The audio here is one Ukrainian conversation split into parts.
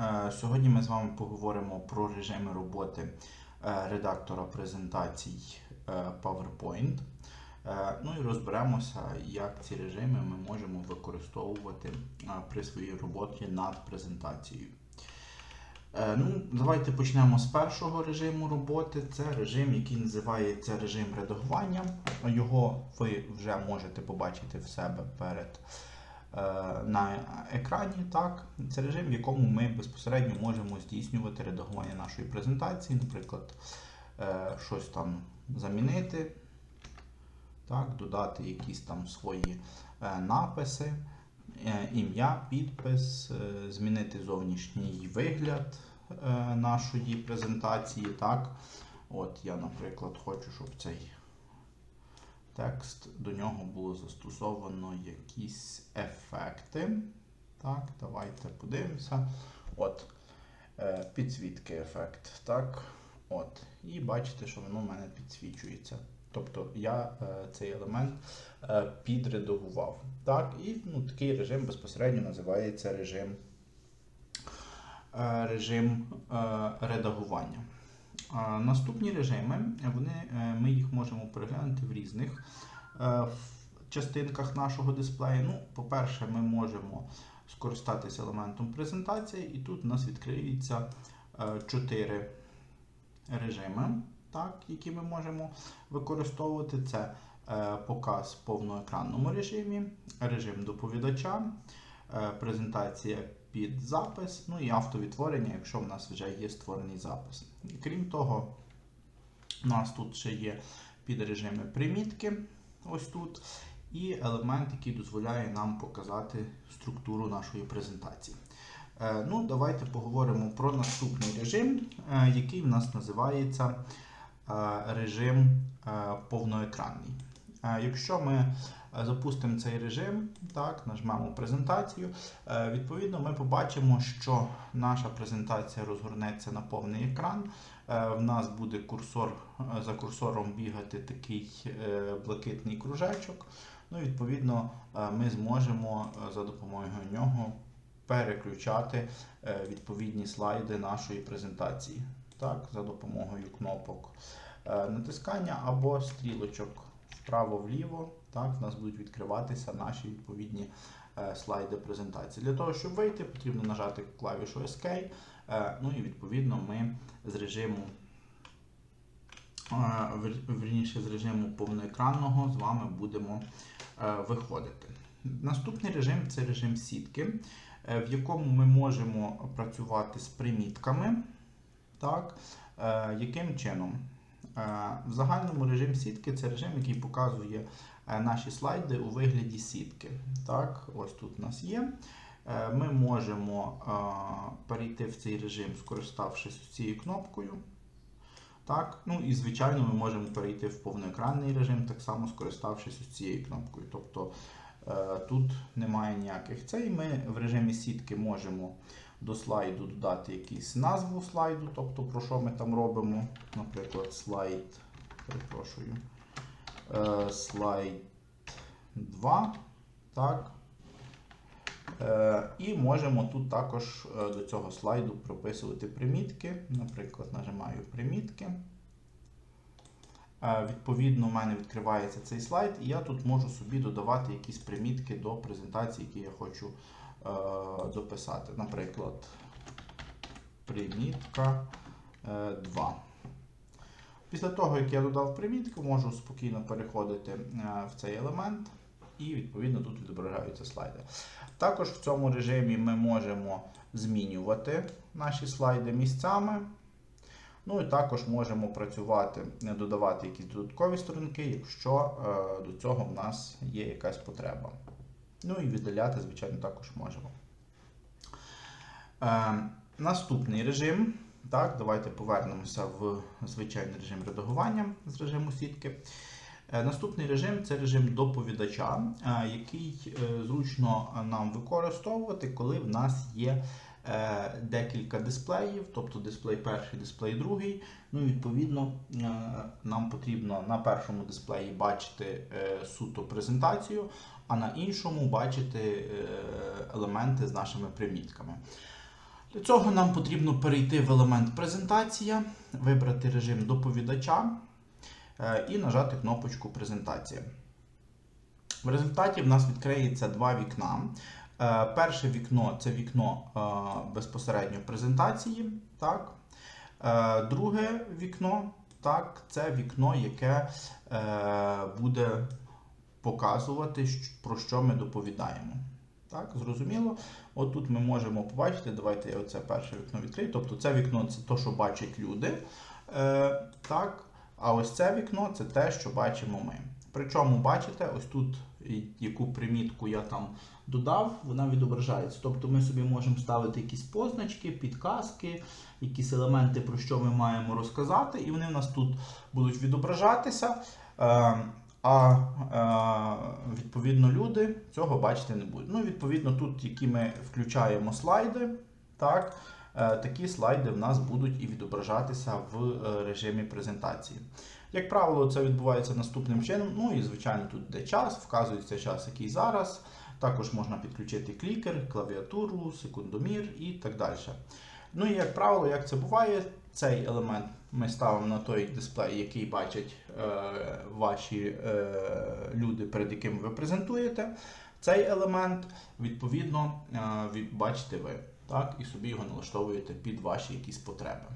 Е, Сьогодні ми з вами поговоримо про режими роботи е, редактора презентацій е, PowerPoint. Ну і розберемося, як ці режими ми можемо використовувати при своїй роботі над презентацією. Ну, давайте почнемо з першого режиму роботи. Це режим, який називається режим редагування. Його ви вже можете побачити в себе перед на екрані. Так, це режим, в якому ми безпосередньо можемо здійснювати редагування нашої презентації, наприклад, е, щось там замінити, так, додати якісь там свої е, написи, е, ім'я, підпис, е, змінити зовнішній вигляд е, нашої презентації. Так. От я, наприклад, хочу, щоб цей текст, до нього було застосовано якісь ефекти. Так, давайте подивимося. От, е, підсвітки ефект. Так, от. І бачите, що воно в мене підсвічується. Тобто я е, цей елемент е, підредагував. Так, і ну, такий режим безпосередньо називається режим, режим редагування. Наступні режими, вони, е, ми їх можемо переглянути в різних е, частинках нашого дисплею. Ну, по-перше, ми можемо скористатися елементом презентації, і тут у нас відкриються е, чотири режими, так, які ми можемо використовувати. Це е, показ в повноекранному режимі, режим доповідача, е, презентація під запис, ну і автовідтворення, якщо в нас вже є створений запис. Крім того, у нас тут ще є підрежими примітки, ось тут, і елемент, який дозволяє нам показати структуру нашої презентації. Е, Ну, Давайте поговоримо про наступний режим, е, який в нас називається е, режим повноекранний. Якщо ми запустимо цей режим, так, нажмемо презентацію, е, відповідно ми побачимо, що наша презентація розгорнеться на повний екран. Е, В нас буде курсор, е, за курсором бігати такий е, блакитний кружечок. Ну, відповідно, е, ми зможемо е, за допомогою нього переключати е, відповідні слайди нашої презентації. Так, за допомогою кнопок е, натискання або стрілочок вправо-вліво. Так, в нас будуть відкриватися наші відповідні е, слайди презентації. Для того, щоб вийти, потрібно нажати клавішу Escape. Е, Ну і відповідно ми з режиму е, верніше з режиму повноекранного з вами будемо виходити. Наступний режим це режим сітки, в якому ми можемо працювати з примітками. Так, яким чином? Е, В загальному режим сітки це режим, який показує е, наші слайди у вигляді сітки. Так, ось тут у нас є. Е, Ми можемо перейти в цей режим, скориставшись цією кнопкою. Так, ну і звичайно, ми можемо перейти в повноекранний режим, так само скориставшись цією кнопкою. Тобто тут немає ніяких цей. Ми в режимі сітки можемо до слайду додати якусь назву слайду, тобто про що ми там робимо. Наприклад, слайд, перепрошую, е, слайд 2. Так. Е, І можемо тут також е, до цього слайду прописувати примітки. Наприклад, нажимаю примітки. Е, Відповідно, у мене відкривається цей слайд, і я тут можу собі додавати якісь примітки до презентації, які я хочу е, дописати. Наприклад, примітка е, 2. Після того, як я додав примітку, можу спокійно переходити е, в цей елемент, і відповідно тут відображаються слайди. Також в цьому режимі ми можемо змінювати наші слайди місцями. Ну і також можемо працювати, додавати якісь додаткові сторінки, якщо е, до цього в нас є якась потреба. Ну і віддаляти, звичайно, також можемо. Е, наступний режим. Так, давайте повернемося в звичайний режим редагування з режиму сітки. Е, Наступний режим це режим доповідача, е, який зручно нам використовувати, коли в нас є декілька дисплеїв, тобто дисплей перший, дисплей другий. Ну, відповідно, е, нам потрібно на першому дисплеї бачити е, суто презентацію, а на іншому бачити е, елементи з нашими примітками. Для цього нам потрібно перейти в елемент презентація, вибрати режим доповідача е, і нажати кнопочку презентація. В результаті в нас відкриється два вікна. Е, Перше вікно це вікно е, безпосередньо презентації. Так. Е, Друге вікно так, це вікно, яке буде показувати, про що ми доповідаємо. Так, зрозуміло. От тут ми можемо побачити, давайте я оце перше вікно відкрию. Тобто це вікно це те, що бачать люди. Так, а ось це вікно це те, що бачимо ми. Причому, бачите, ось тут яку примітку я там додав, вона відображається. Тобто ми собі можемо ставити якісь позначки, підказки, якісь елементи, про що ми маємо розказати, і вони в нас тут будуть відображатися. Е, а е, відповідно люди цього бачити не будуть. Ну, відповідно, тут, які ми включаємо слайди, так, е, такі слайди в нас будуть і відображатися в режимі презентації. Як правило, це відбувається наступним чином. Ну і звичайно, тут де час, вказується час, який зараз. Також можна підключити клікер, клавіатуру, секундомір і так далі. Ну і як правило, як це буває, цей елемент ми ставимо на той дисплей, який бачать е, ваші е, люди, перед якими ви презентуєте. Цей елемент, відповідно, е, бачите ви, так, і собі його налаштовуєте під ваші якісь потреби.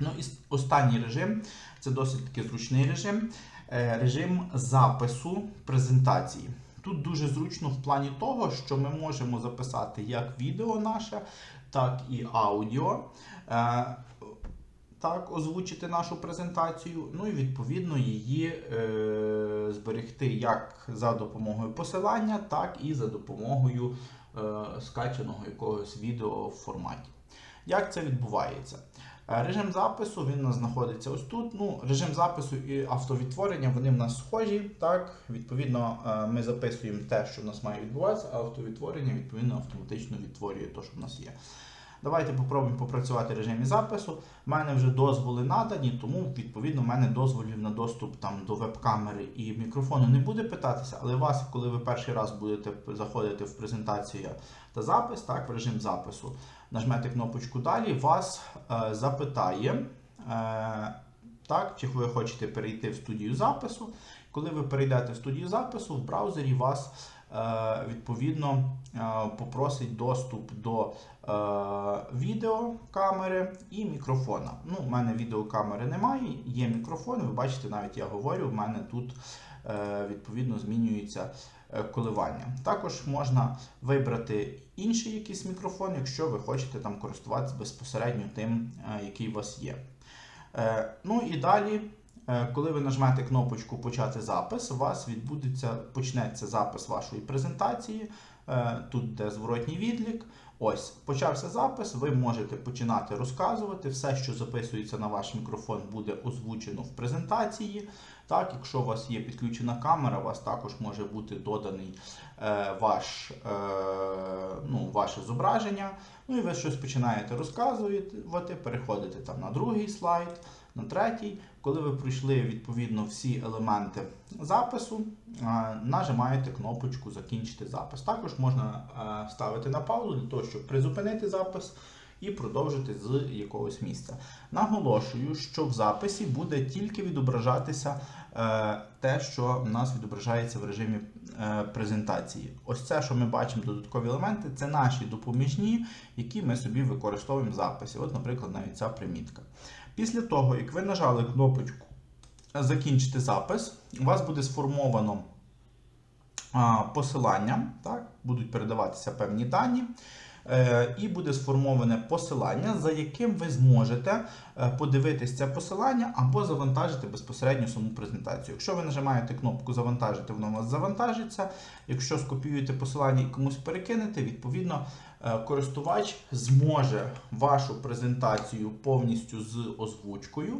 Ну і останній режим це досить таки зручний режим. е, Режим запису презентації. Тут дуже зручно в плані того, що ми можемо записати як відео наше, так і аудіо. Е, Так, озвучити нашу презентацію, ну і відповідно її е, зберегти як за допомогою посилання, так і за допомогою е, скачаного якогось відео в форматі. Як це відбувається? Е, Режим запису він у нас знаходиться ось тут. Ну, режим запису і автовідтворення вони в нас схожі. Так, відповідно, е, ми записуємо те, що в нас має відбуватися, а автовідтворення відповідно автоматично відтворює те, що в нас є. Давайте попробуємо попрацювати в режимі запису. У мене вже дозволи надані, тому відповідно в мене дозволів на доступ там до веб-камери і мікрофону не буде питатися, але вас, коли ви перший раз будете заходити в презентацію та запис, так, в режим запису, нажмете кнопочку далі, вас е, запитає, е, так, чи ви хочете перейти в студію запису. Коли ви перейдете в студію запису, в браузері вас е, відповідно е, попросить доступ до е, відеокамери і мікрофона. Ну, у мене відеокамери немає, є мікрофон. Ви бачите, навіть я говорю, в мене тут відповідно змінюється е, коливання. Також можна вибрати інший якийсь мікрофон, якщо ви хочете там користуватися безпосередньо тим, е, який у вас є. Е, Ну і далі, е, коли ви нажмете кнопочку Почати запис, у вас відбудеться, почнеться запис вашої презентації. Е, Тут де зворотній відлік. Ось, почався запис, ви можете починати розказувати. Все, що записується на ваш мікрофон, буде озвучено в презентації. Так, якщо у вас є підключена камера, у вас також може бути доданий е, ваш, е, ну, ваше зображення. Ну і ви щось починаєте розказувати, переходите там на другий слайд, на третій. Коли ви пройшли відповідно всі елементи запису, е, нажимаєте кнопочку Закінчити запис. Також можна е, ставити на паузу для того, щоб призупинити запис і продовжити з якогось місця. Наголошую, що в записі буде тільки відображатися е, те, що в нас відображається в режимі е, презентації. Ось це, що ми бачимо, додаткові елементи, це наші допоміжні, які ми собі використовуємо в записі. От, наприклад, навіть ця примітка. Після того, як ви нажали кнопочку Закінчити запис, у вас буде сформовано посилання, так, будуть передаватися певні дані. Е, І буде сформоване посилання, за яким ви зможете подивитися подивитись це посилання або завантажити безпосередньо саму презентацію. Якщо ви нажимаєте кнопку Завантажити, воно у вас завантажиться. Якщо скопіюєте посилання і комусь перекинете, відповідно е, користувач зможе вашу презентацію повністю з озвучкою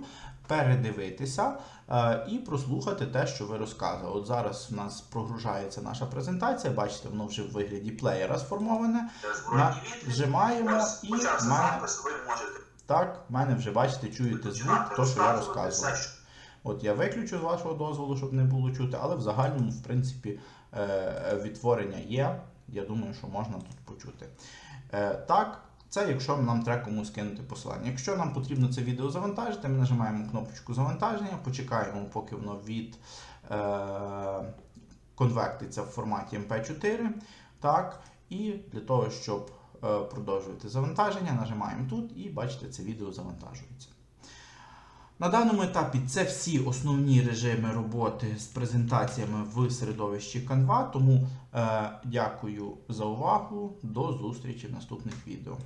передивитися е, і прослухати те, що ви розказували. От зараз у нас прогружається наша презентація. Бачите, воно вже в вигляді плеєра сформоване. На- Зжимаємо і в мене так, в мене вже бачите, чуєте звук, то, що я розказував. От я виключу з вашого дозволу, щоб не було чути, але в загальному, в принципі, е, відтворення є. Я думаю, що можна тут почути. Е, Так, Це якщо нам треба комусь кинути посилання. Якщо нам потрібно це відео завантажити, ми нажимаємо кнопочку завантаження, почекаємо, поки воно від е, конвертиться в форматі MP4. Так, і для того, щоб е, продовжувати завантаження, нажимаємо тут і бачите, це відео завантажується. На даному етапі це всі основні режими роботи з презентаціями в середовищі Canva. Тому е, дякую за увагу. До зустрічі в наступних відео.